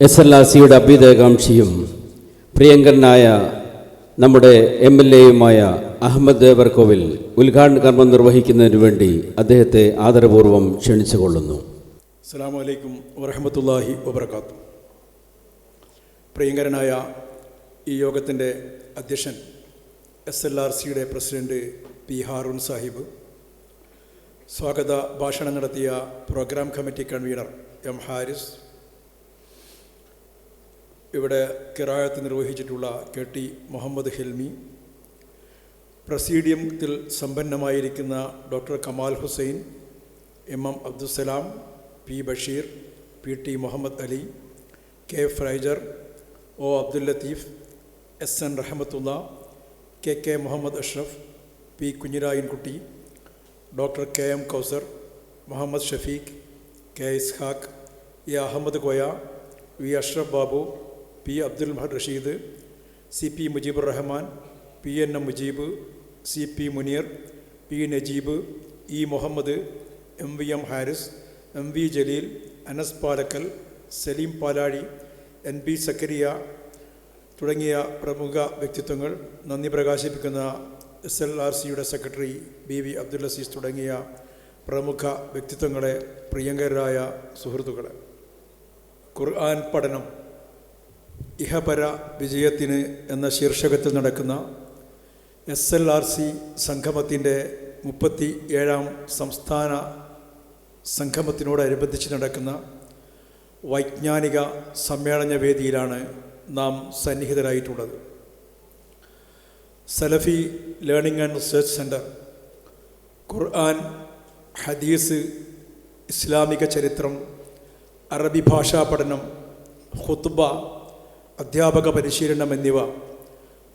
S L R സിയുടെ അഭ്യുദയകാംക്ഷിയും പ്രിയങ്കരനായ നമ്മുടെ എം എൽ എയുമായ അഹമ്മദ് ദേവർകോവിൽ ഉദ്ഘാടന കർമ്മം നിർവഹിക്കുന്നതിന് വേണ്ടി അദ്ദേഹത്തെ ആദരപൂർവം ക്ഷണിച്ചുകൊള്ളുന്നു. അസ്സാമലൈക്കും വരഹമത്തല്ലാഹി വബർക്കാത്തു പ്രിയങ്കരനായ ഈ യോഗത്തിന്റെ അധ്യക്ഷൻ എസ് എൽ ആർ സിയുടെ പ്രസിഡന്റ് പി ഹാറൂൺ സാഹിബ് സ്വാഗത ഭാഷണം നടത്തിയ programme committee convener M Haris ഇവിടെ കിറായത്ത് നിർവഹിച്ചിട്ടുള്ള കെ ടി മുഹമ്മദ് ഹിൽമി പ്രസീഡിയത്തിൽ സമ്പന്നമായിരിക്കുന്ന doctor Kamal Hussain M M Abdussalam P Basheer P T Muhammad Ali K ഫ്രൈജർ O Abdul Latheef S N Rahmathulla K K Muhammad Ashraf P Kunhirayankutty doctor K M Kausar Muhammad Shafeeq K Ishaq A Ahammed Koya V Ashraf Babu P Abdul Mahad Rasheed C P Mujeebur Rahman P N M Mujeeb C P Muneer P Najeeb E Muhammad M V M Haris M V Jaleel Anas Palakkal Saleem Palazhi N P Zakariya തുടങ്ങിയ പ്രമുഖ വ്യക്തിത്വങ്ങൾ നന്ദി പ്രകാശിപ്പിക്കുന്ന S L R സിയുടെ secretary B V Abdul Azeez തുടങ്ങിയ പ്രമുഖ വ്യക്തിത്വങ്ങളെ പ്രിയങ്കരായ സുഹൃത്തുക്കളെ ഖുർആൻ പഠനം ഇഹപര വിജയത്തിന് എന്ന ശീർഷകത്തിൽ നടക്കുന്ന എസ് എൽ ആർ സി സംഗമത്തിന്റെ മുപ്പത്തി ഏഴാം സംസ്ഥാന സംഗമത്തിനോടനുബന്ധിച്ച് നടക്കുന്ന വൈജ്ഞാനിക സമ്മേളന വേദിയിലാണ് നാം സന്നിഹിതരായിട്ടുള്ളത്. Salafi learning and research centre Quran ഹദീസ് ഇസ്ലാമിക ചരിത്രം അറബി ഭാഷാ പഠനം ഖുത്ബ അധ്യാപക പരിശീലനം എന്നിവ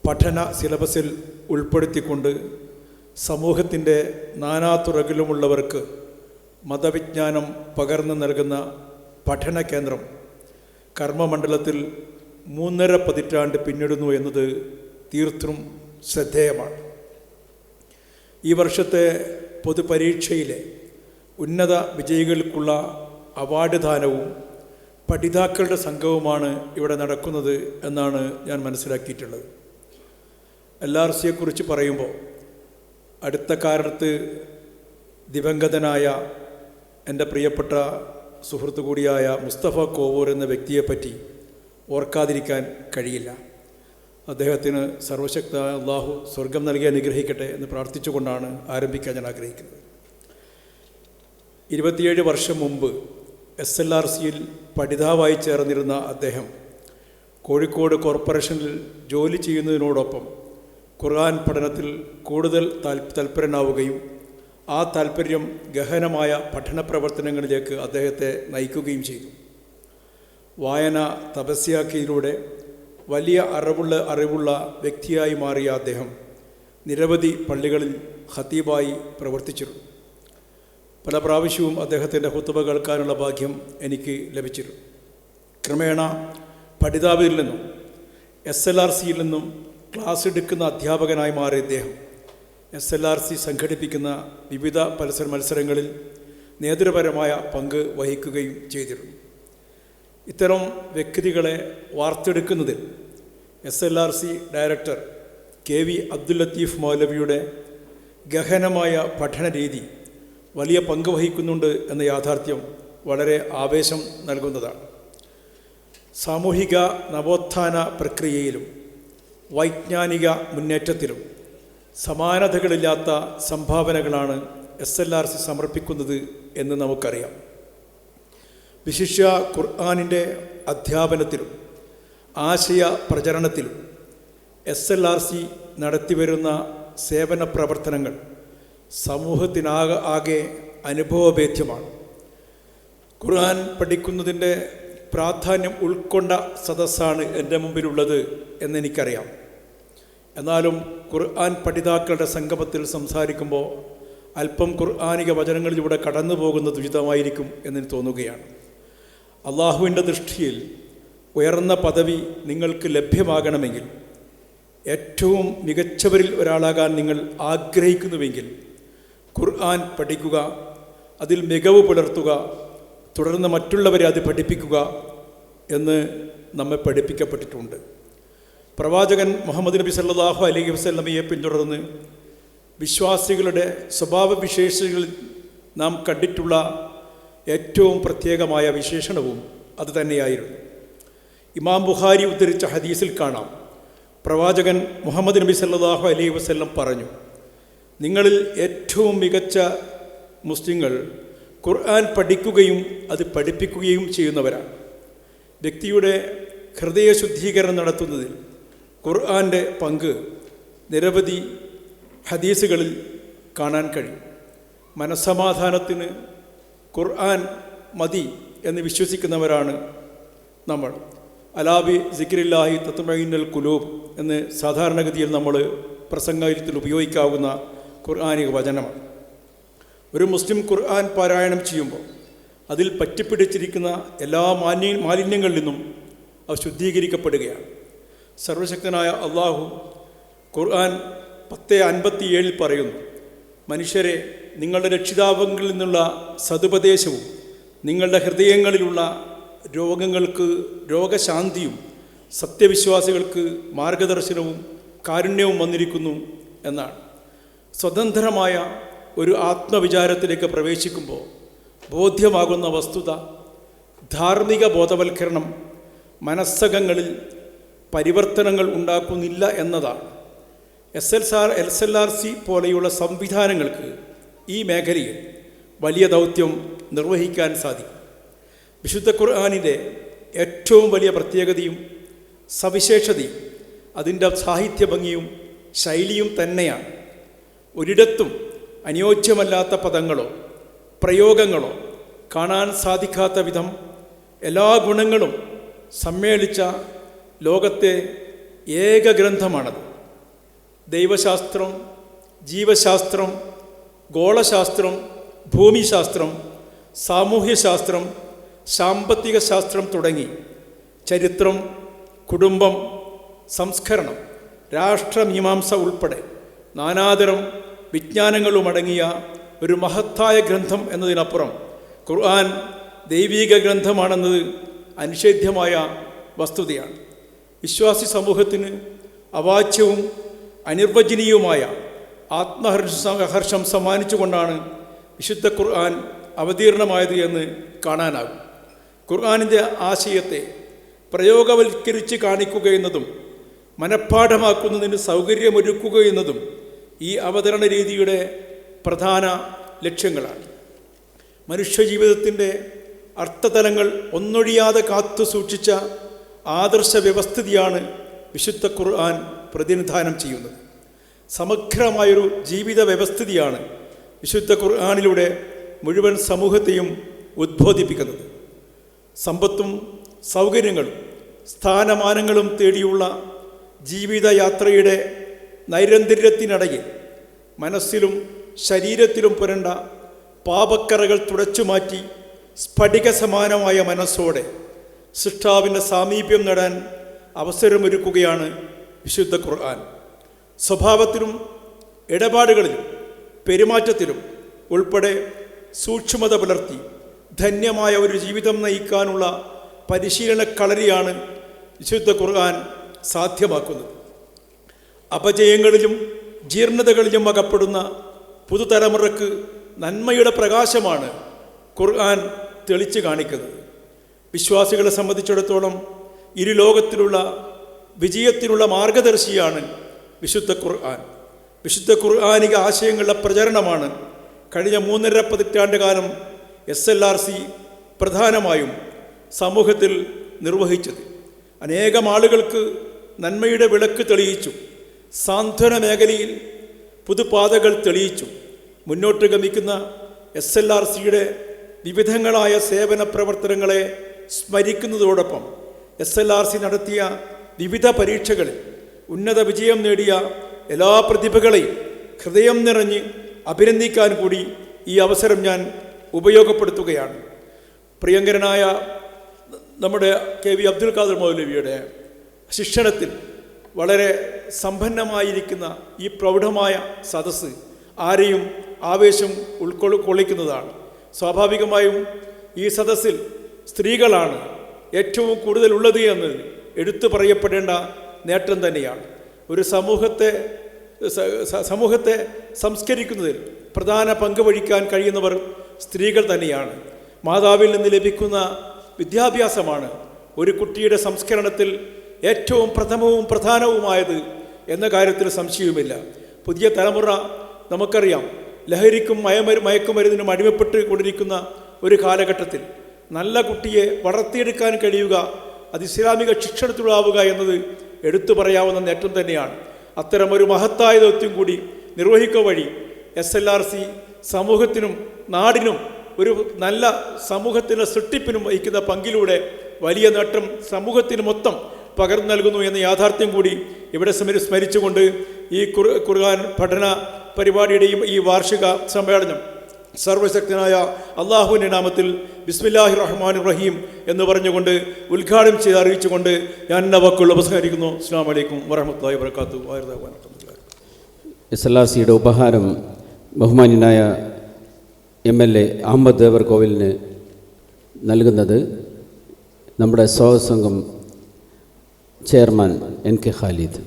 പഠന സിലബസിൽ ഉൾപ്പെടുത്തിക്കൊണ്ട് സമൂഹത്തിന്റെ നാനാതുറകിലുമുള്ളവർക്ക് മതവിജ്ഞാനം പകർന്നു നൽകുന്ന പഠന കേന്ദ്രം കർമ്മമണ്ഡലത്തിൽ മൂന്നര പതിറ്റാണ്ട് പിന്നിടുന്നു എന്നത് തീർത്തും ശ്രദ്ധേയമാണ്. ഈ വർഷത്തെ പൊതുപരീക്ഷയിലെ ഉന്നത വിജയികൾക്കുള്ള അവാർഡ് ദാനവും പഠിതാക്കളുടെ സംഘവുമാണ് ഇവിടെ നടക്കുന്നത് എന്നാണ് ഞാൻ മനസ്സിലാക്കിയിട്ടുള്ളത്. എൽ ആർ സിയെക്കുറിച്ച് പറയുമ്പോൾ അടുത്ത കാലത്ത് ദിവംഗതനായ എന്റെ പ്രിയപ്പെട്ട സുഹൃത്തു കൂടിയായ മുസ്തഫ കോവൂർ എന്ന വ്യക്തിയെപ്പറ്റി ഓർക്കാതിരിക്കാൻ കഴിയില്ല. അദ്ദേഹത്തിന് സർവശക്ത അള്ളാഹു സ്വർഗം നൽകി അനുഗ്രഹിക്കട്ടെ എന്ന് പ്രാർത്ഥിച്ചുകൊണ്ടാണ് ആരംഭിക്കാൻ ഞാൻ ആഗ്രഹിക്കുന്നത്. ഇരുപത്തിയേഴ് വർഷം മുമ്പ് എസ് എൽ ആർ സിയിൽ പഠിതാവായി ചേർന്നിരുന്ന അദ്ദേഹം കോഴിക്കോട് കോർപ്പറേഷനിൽ ജോലി ചെയ്യുന്നതിനോടൊപ്പം ഖുർആൻ പഠനത്തിൽ കൂടുതൽ താൽ തൽപരനാവുകയും ആ താൽപ്പര്യം ഗഹനമായ പഠന പ്രവർത്തനങ്ങളിലേക്ക് അദ്ദേഹത്തെ നയിക്കുകയും ചെയ്തു. വായന തപസ്യാക്കിയിലൂടെ വലിയ അറിവുള്ള അറിവുള്ള വ്യക്തിയായി മാറിയ അദ്ദേഹം നിരവധി പള്ളികളിൽ ഖത്തീബായി പ്രവർത്തിച്ചിരുന്നു. പല പ്രാവശ്യവും അദ്ദേഹത്തിന്റെ ഹുത്തുബ കേൾക്കാനുള്ള ഭാഗ്യം എനിക്ക് ലഭിച്ചിരുന്നു. ക്രമേണ പഠിതാവിൽ നിന്നും എസ് എൽ ആർ സിയിൽ നിന്നും ക്ലാസ് എടുക്കുന്ന അധ്യാപകനായി മാറിയ ഇദ്ദേഹം എസ് എൽ ആർ സി സംഘടിപ്പിക്കുന്ന വിവിധ പരസ്പര മത്സരങ്ങളിൽ നേതൃപരമായ പങ്ക് വഹിക്കുകയും ചെയ്തിരുന്നു. ഇത്തരം വ്യക്തികളെ വാർത്തെടുക്കുന്നതിൽ S L R C director K V Abdul Latheef മൗലവിയുടെ ഗഹനമായ പഠന രീതി വലിയ പങ്ക് വഹിക്കുന്നുണ്ട് എന്ന യാഥാർത്ഥ്യം വളരെ ആവേശം നൽകുന്നതാണ്. സാമൂഹിക നവോത്ഥാന പ്രക്രിയയിലും വൈജ്ഞാനിക മുന്നേറ്റത്തിലും സമാനതകളില്ലാത്ത സംഭാവനകളാണ് എസ് എൽ ആർ സി സമർപ്പിക്കുന്നത് എന്ന് നമുക്കറിയാം. വിശിഷ്യ ഖുർആാനിന്റെ അധ്യാപനത്തിലും ആശയ പ്രചരണത്തിലും എസ് എൽ ആർ സി നടത്തിവരുന്ന സേവന പ്രവർത്തനങ്ങൾ സമൂഹത്തിനാകെ ആകെ അനുഭവഭേദ്യമാണ്. ഖുർആൻ പഠിക്കുന്നതിന്റെ പ്രാധാന്യം ഉൾക്കൊണ്ട സദസ്സാണ് എന്റെ മുമ്പിലുള്ളത് എന്നെനിക്കറിയാം. എന്നാലും ഖുർആൻ പഠിതാക്കളുടെ സംഗമത്തിൽ സംസാരിക്കുമ്പോൾ അല്പം ഖുർആാനിക വചനങ്ങളിലൂടെ കടന്നു പോകുന്നത് ഉചിതമായിരിക്കും എന്ന് തോന്നുകയാണ്. അള്ളാഹുവിന്റെ ദൃഷ്ടിയിൽ ഉയർന്ന പദവി നിങ്ങൾക്ക് ലഭ്യമാകണമെങ്കിൽ ഏറ്റവും മികച്ചവരിൽ ഒരാളാകാൻ നിങ്ങൾ ആഗ്രഹിക്കുന്നുവെങ്കിൽ ഖുർആൻ പഠിക്കുക അതിൽ മികവ് പുലർത്തുക തുടർന്ന് മറ്റുള്ളവരെ അത് പഠിപ്പിക്കുക എന്ന് നമ്മെ പഠിപ്പിക്കപ്പെട്ടിട്ടുണ്ട്. പ്രവാചകൻ മുഹമ്മദ് നബി സല്ലാഹു അലൈഹി വസ്ലമയെ പിന്തുടർന്ന് വിശ്വാസികളുടെ സ്വഭാവ വിശേഷങ്ങളിൽ നാം കണ്ടിട്ടുള്ള ഏറ്റവും പ്രത്യേകമായ വിശേഷണവും അത് തന്നെയായിരുന്നു. ഇമാം ബുഖാരി ഉദ്ധരിച്ച ഹദീസിൽ കാണാം. പ്രവാചകൻ മുഹമ്മദ് നബി സല്ലാഹു അലൈഹി വസ്ല്ലം പറഞ്ഞു നിങ്ങളിൽ ഏറ്റവും മികച്ച മുസ്ലിങ്ങൾ ഖുർആൻ പഠിക്കുകയും അത് പഠിപ്പിക്കുകയും ചെയ്യുന്നവരാണ്. വ്യക്തിയുടെ ഹൃദയ ശുദ്ധീകരണം നടത്തുന്നതിൽ ഖുർആന്റെ പങ്ക് നിരവധി ഹദീസുകളിൽ കാണാൻ കഴിയും. മനസ്സമാധാനത്തിന് ഖുർആൻ മതി എന്ന് വിശ്വസിക്കുന്നവരാണ് നമ്മൾ. അലാബി സിക്രില്ലാഹി തത്മൈനൽ കുലൂബ് എന്ന് സാധാരണഗതിയിൽ നമ്മൾ പ്രസംഗത്തിൽ ഉപയോഗിക്കാവുന്ന ഖുർആാനിക വചനമാണ് ഒരു മുസ്ലിം ഖുർആൻ പാരായണം ചെയ്യുമ്പോൾ അതിൽ പറ്റിപ്പിടിച്ചിരിക്കുന്ന എല്ലാ മാന്യ മാലിന്യങ്ങളിൽ നിന്നും അവ ശുദ്ധീകരിക്കപ്പെടുകയാണ്. സർവശക്തനായ അള്ളാഹു ഖുർആൻ പത്ത് അൻപത്തിയേഴിൽ പറയുന്നു മനുഷ്യരെ നിങ്ങളുടെ രക്ഷിതാവങ്ങളിൽ നിന്നുള്ള സതുപദേശവും നിങ്ങളുടെ ഹൃദയങ്ങളിലുള്ള രോഗങ്ങൾക്ക് രോഗശാന്തിയും സത്യവിശ്വാസികൾക്ക് മാർഗദർശനവും കാരുണ്യവും വന്നിരിക്കുന്നു എന്നാണ്. സ്വതന്ത്രമായ ഒരു ആത്മവിചാരത്തിലേക്ക് പ്രവേശിക്കുമ്പോൾ ബോധ്യമാകുന്ന വസ്തുത ധാർമ്മിക ബോധവൽക്കരണം മനസ്സകങ്ങളിൽ പരിവർത്തനങ്ങൾ ഉണ്ടാക്കുന്നില്ല എന്നതാണ്. S L R S L R C പോലെയുള്ള സംവിധാനങ്ങൾക്ക് ഈ മേഖലയിൽ വലിയ ദൗത്യം നിർവഹിക്കാൻ സാധിക്കും. വിശുദ്ധ ഖുർആാനിന്റെ ഏറ്റവും വലിയ പ്രത്യേകതയും സവിശേഷതയും അതിന്റെ സാഹിത്യ ഭംഗിയും ശൈലിയും തന്നെയാണ്. ഒരിടത്തും അനുയോജ്യമല്ലാത്ത പദങ്ങളോ പ്രയോഗങ്ങളോ കാണാൻ സാധിക്കാത്ത വിധം എല്ലാ ഗുണങ്ങളും സമ്മേളിച്ച ലോകത്തെ ഏക ഗ്രന്ഥമാണത് ദൈവശാസ്ത്രം ജീവശാസ്ത്രം ഗോളശാസ്ത്രം ഭൂമിശാസ്ത്രം സാമൂഹ്യശാസ്ത്രം സാമ്പത്തിക ശാസ്ത്രം തുടങ്ങി ചരിത്രം കുടുംബം സംസ്കരണം രാഷ്ട്രമീമാംസ ഉൾപ്പെടെ നാനാതരം വിജ്ഞാനങ്ങളുമടങ്ങിയ ഒരു മഹത്തായ ഗ്രന്ഥം എന്നതിനപ്പുറം ഖുർആൻ ദൈവീക ഗ്രന്ഥമാണെന്നത് അനിഷേധ്യമായ വസ്തുതയാണ്. വിശ്വാസി സമൂഹത്തിന് അവാച്യവും അനിർവചനീയവുമായ ആത്മഹർഷം സമ്മാനിച്ചുകൊണ്ടാണ് വിശുദ്ധ ഖുർആൻ അവതീർണമായത് എന്ന് കാണാനാകും. ഖുർആാനിന്റെ ആശയത്തെ പ്രയോഗവൽക്കരിച്ച് കാണിക്കുക എന്നതും മനഃപ്പാഠമാക്കുന്നതിന് സൗകര്യമൊരുക്കുക എന്നതും ഈ അവതരണ രീതിയുടെ പ്രധാന ലക്ഷ്യങ്ങളാണ്. മനുഷ്യജീവിതത്തിന്റെ അർത്ഥതലങ്ങൾ ഒന്നൊഴിയാതെ കാത്തു സൂക്ഷിച്ച ആദർശ വ്യവസ്ഥിതിയാണ് വിശുദ്ധ ഖുർആൻ പ്രതിനിധാനം ചെയ്യുന്നത്. സമഗ്രമായൊരു ജീവിത വ്യവസ്ഥിതിയാണ് വിശുദ്ധ ഖുർആാനിലൂടെ മുഴുവൻ സമൂഹത്തെയും ഉദ്ബോധിപ്പിക്കുന്നത്. സമ്പത്തും സൗകര്യങ്ങളും സ്ഥാനമാനങ്ങളും തേടിയുള്ള ജീവിതയാത്രയുടെ നൈരന്തര്യത്തിനിടയിൽ മനസ്സിലും ശരീരത്തിലും പുരണ്ട പാപക്കറകൾ തുടച്ചു മാറ്റി സ്ഫടിക സമാനമായ മനസ്സോടെ സൃഷ്ടാവിന്റെ സാമീപ്യം നേടാൻ അവസരമൊരുക്കുകയാണ് വിശുദ്ധ ഖുർആൻ. സ്വഭാവത്തിലും ഇടപാടുകളിലും പെരുമാറ്റത്തിലും ഉൾപ്പെടെ സൂക്ഷ്മത പുലർത്തി ധന്യമായ ഒരു ജീവിതം നയിക്കാനുള്ള പരിശീലന കളരിയാണ് വിശുദ്ധ ഖുർആൻ സാധ്യമാക്കുന്നത്. അപജയങ്ങളിലും ജീർണതകളിലും അകപ്പെടുന്ന പുതുതലമുറക്ക് നന്മയുടെ പ്രകാശമാണ് ഖുർആൻ തെളിച്ചു കാണിക്കുന്നത്. വിശ്വാസികളെ സംബന്ധിച്ചിടത്തോളം ഇരു ലോകത്തിലുള്ള വിജയത്തിനുള്ള മാർഗദർശിയാണ് വിശുദ്ധ ഖുർആൻ. വിശുദ്ധ ഖുർആാനിക ആശയങ്ങളുടെ പ്രചരണമാണ് കഴിഞ്ഞ മൂന്നര പതിറ്റാണ്ട് കാലം എസ് എൽ ആർ സി പ്രധാനമായും സമൂഹത്തിൽ നിർവഹിച്ചത്. അനേകം ആളുകൾക്ക് നന്മയുടെ വിളക്ക് തെളിയിച്ചു. സാന്ത്വന മേഖലയിൽ പുതുപാതകൾ തെളിയിച്ചു. മുന്നോട്ട് ഗമിക്കുന്ന എസ് എൽ ആർ സിയുടെ വിവിധങ്ങളായ സേവന പ്രവർത്തനങ്ങളെ സ്മരിക്കുന്നതോടൊപ്പം എസ് എൽ ആർ സി നടത്തിയ വിവിധ പരീക്ഷകളിൽ ഉന്നത വിജയം നേടിയ എല്ലാ പ്രതിഭകളെയും ഹൃദയം നിറഞ്ഞ് അഭിനന്ദിക്കാൻ കൂടി ഈ അവസരം ഞാൻ ഉപയോഗപ്പെടുത്തുകയാണ്. പ്രിയങ്കരനായ നമ്മുടെ കെ വി അബ്ദുൽ ഖാദർ മൗലവിയുടെ ശിക്ഷണത്തിൽ വളരെ സമ്പന്നമായിരിക്കുന്ന ഈ പ്രൗഢമായ സദസ്സ് ആരെയും ആവേശം ഉൾക്കൊള്ളു കൊള്ളിക്കുന്നതാണ്. സ്വാഭാവികമായും ഈ സദസ്സിൽ സ്ത്രീകളാണ് ഏറ്റവും കൂടുതൽ ഉള്ളത് എന്ന് എടുത്തു പറയപ്പെടേണ്ട നേട്ടം തന്നെയാണ്. ഒരു സമൂഹത്തെ സമൂഹത്തെ സംസ്കരിക്കുന്നതിൽ പ്രധാന പങ്ക് വഹിക്കാൻ കഴിയുന്നവർ സ്ത്രീകൾ തന്നെയാണ്. മാതാവിൽ നിന്ന് ലഭിക്കുന്ന വിദ്യാഭ്യാസമാണ് ഒരു കുട്ടിയുടെ സംസ്കരണത്തിൽ ഏറ്റവും പ്രഥമവും പ്രധാനവുമായത് എന്ന കാര്യത്തിൽ സംശയവുമില്ല. പുതിയ തലമുറ നമുക്കറിയാം ലഹരിക്കും മയമരു മയക്കുമരുന്നിനും അടിമപ്പെട്ട് കൊണ്ടിരിക്കുന്ന ഒരു കാലഘട്ടത്തിൽ നല്ല കുട്ടിയെ വളർത്തിയെടുക്കാൻ കഴിയുക അത് ഇസ്ലാമിക ശിക്ഷണത്തിലാവുക എന്നത് എടുത്തു പറയാവുന്ന നേട്ടം തന്നെയാണ്. അത്തരമൊരു മഹത്തായ ദൗത്യം കൂടി നിർവഹിക്കുക വഴി എസ് എൽ ആർ സി സമൂഹത്തിനും നാടിനും ഒരു നല്ല സമൂഹത്തിന്റെ സൃഷ്ടിപ്പിനും വഹിക്കുന്ന പങ്കിലൂടെ വലിയ നേട്ടം സമൂഹത്തിന് മൊത്തം പകർന്നു നൽകുന്നു എന്ന യാഥാർത്ഥ്യം കൂടി ഇവിടെ സ്മരി സ്മരിച്ചുകൊണ്ട് ഈ കുർ ഖുർആൻ പഠന പരിപാടിയുടെയും ഈ വാർഷിക സമ്മേളനം സർവശക്തനായ അള്ളാഹുവിന്റെ നാമത്തിൽ ബിസ്മില്ലാഹി റഹ്മാൻ റഹീം എന്ന് പറഞ്ഞുകൊണ്ട് ഉദ്ഘാടനം ചെയ്ത് അറിയിച്ചുകൊണ്ട് ഞാൻ എന്റെ വാക്കുകൾ ഉപസംഹരിക്കുന്നു. അസ്സാം വലൈക്കും വറഹമത്തല്ലാഹി വർക്കാത്തു എസ്എൽആർസിയുടെ എസ് എൽ ഉപഹാരം ബഹുമാന്യനായ എം എൽ എ അഹമ്മദ് ദേവർ കോവിലിന് നൽകുന്നത് നമ്മുടെ സ്വാഗത സംഘം ചെയർമാൻ എൻ കെ ഖാലിദ്.